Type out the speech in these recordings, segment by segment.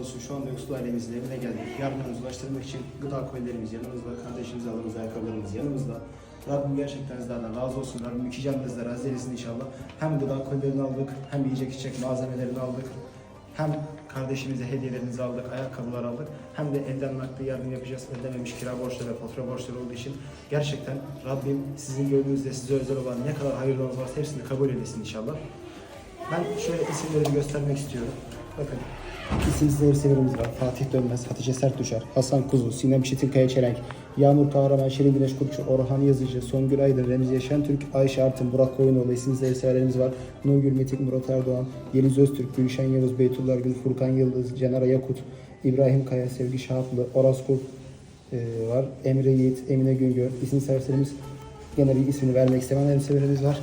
olsun. Şu anda yoksul ailemizin evine geldik. Yardımlarınızı ulaştırmak için gıda kolilerimiz yanımızda, kardeşimiz aldığımız ayakkabılarımız yanımızda. Rabbim gerçekten sizlerden razı olsun. Rabbim iki canınızla razı eylesin inşallah. Hem gıda kolilerini aldık, hem yiyecek içecek malzemelerini aldık. Hem kardeşimize hediyelerinizi aldık, ayakkabılar aldık. Hem de elden nakdi yardım yapacağız. Ödememiş kira borçları ve fatura borçları olduğu için gerçekten Rabbim sizin gönlünüzde size özel olan ne kadar hayırlarınız varsa hepsini kabul edesin inşallah. Ben şöyle isimlerimi göstermek istiyorum. Bakın. İsim seyircilerimiz var. Fatih Dönmez, Hatice Sertdüşer, Hasan Kuzu, Sinem Çetinkaya Çelenk, Yağmur Kahraman, Şirin Güneş Kurtçu, Orhan Yazıcı, Songül Aydın, Remziye Şentürk, Ayşe Artın, Burak Koyunoğlu isim seyircilerimiz var. Nurgül Metik, Murat Erdoğan, Yeliz Öztürk, Gülşen Yavuz, Beytullah Gül, Furkan Yıldız, Cenara Yakut, İbrahim Kaya, Sevgi Şahaplı, Oras Kurt e, var. Emre Yiğit, Emine Güngör, isim seyircilerimiz gene bir ismini vermek istemeyen severimiz var.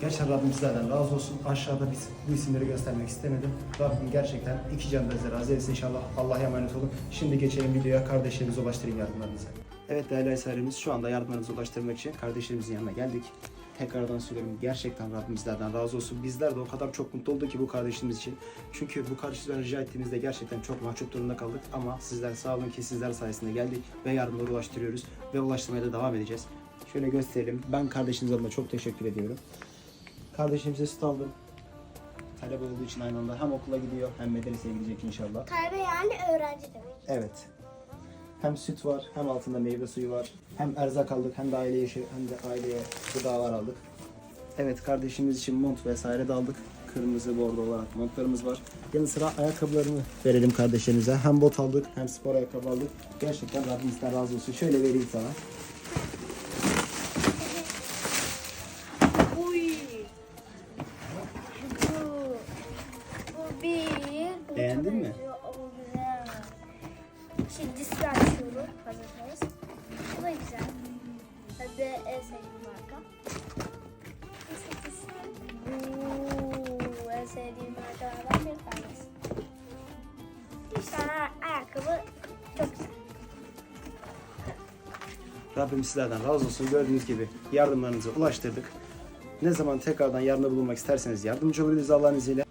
Gerçekten Rabbim sizlerden razı olsun. Aşağıda biz bu isimleri göstermek istemedim. Rabbim gerçekten iki canınızı razı etsin inşallah. Allah'a emanet olun. Şimdi geçelim videoya. Kardeşlerimize ulaştırayım yardımlarınızı. Evet değerli eserlerimiz şu anda yardımlarınızı ulaştırmak için kardeşlerimizin yanına geldik. Tekrardan söylüyorum gerçekten Rabbim bizlerden razı olsun. Bizler de o kadar çok mutlu olduk ki bu kardeşimiz için. Çünkü bu kardeşimizden rica ettiğimizde gerçekten çok mahcup durumda kaldık. Ama sizler sağ olun ki sizler sayesinde geldik ve yardımları ulaştırıyoruz. Ve ulaştırmaya da devam edeceğiz. Şöyle gösterelim. Ben kardeşimiz adına çok teşekkür ediyorum. Kardeşimize süt aldım. Talep olduğu için aynı anda hem okula gidiyor hem medreseye gidecek inşallah. Talebe yani öğrenci demek. Evet. Hem süt var, hem altında meyve suyu var. Hem erzak aldık, hem de aileye şey, hem de aileye gıdalar aldık. Evet, kardeşimiz için mont vesaire de aldık. Kırmızı bordo olarak montlarımız var. Yanı sıra ayakkabılarını verelim kardeşlerimize. Hem bot aldık, hem spor ayakkabı aldık. Gerçekten Rabbimizden razı olsun. Şöyle vereyim sana. Bir. Bu Beğendin mi? benziyor. O güzel. Şimdi diski açıyorum. Bu da güzel. Hadi en sevdiğim marka. Oo, en sevdiğim markalardan bir tanesi. Bir tane ayakkabı çok güzel. Rabbim sizlerden razı olsun. Gördüğünüz gibi yardımlarınızı ulaştırdık. Ne zaman tekrardan yardımda bulunmak isterseniz yardımcı oluruz Allah'ın izniyle.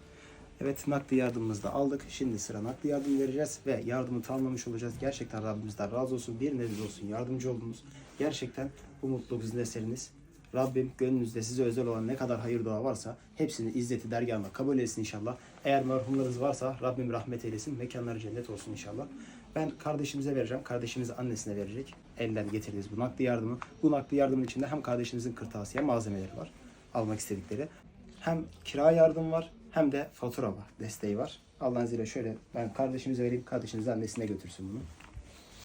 Evet nakdi yardımımızı da aldık. Şimdi sıra nakdi yardım vereceğiz ve yardımı tamamlamış olacağız. Gerçekten Rabbimizden razı olsun. Bir nebze olsun yardımcı oldunuz. Gerçekten bu mutluluk sizin eseriniz. Rabbim gönlünüzde size özel olan ne kadar hayır dua varsa hepsini izzeti dergahına kabul etsin inşallah. Eğer merhumlarınız varsa Rabbim rahmet eylesin. Mekanları cennet olsun inşallah. Ben kardeşimize vereceğim. Kardeşimiz annesine verecek. Elden getirdiğiniz bu nakdi yardımı. Bu nakdi yardımın içinde hem kardeşimizin kırtasiye malzemeleri var. Almak istedikleri. Hem kira yardım var hem de fatura. Desteği var. Allah'ın izniyle şöyle ben kardeşimize vereyim. Kardeşiniz de annesine götürsün bunu.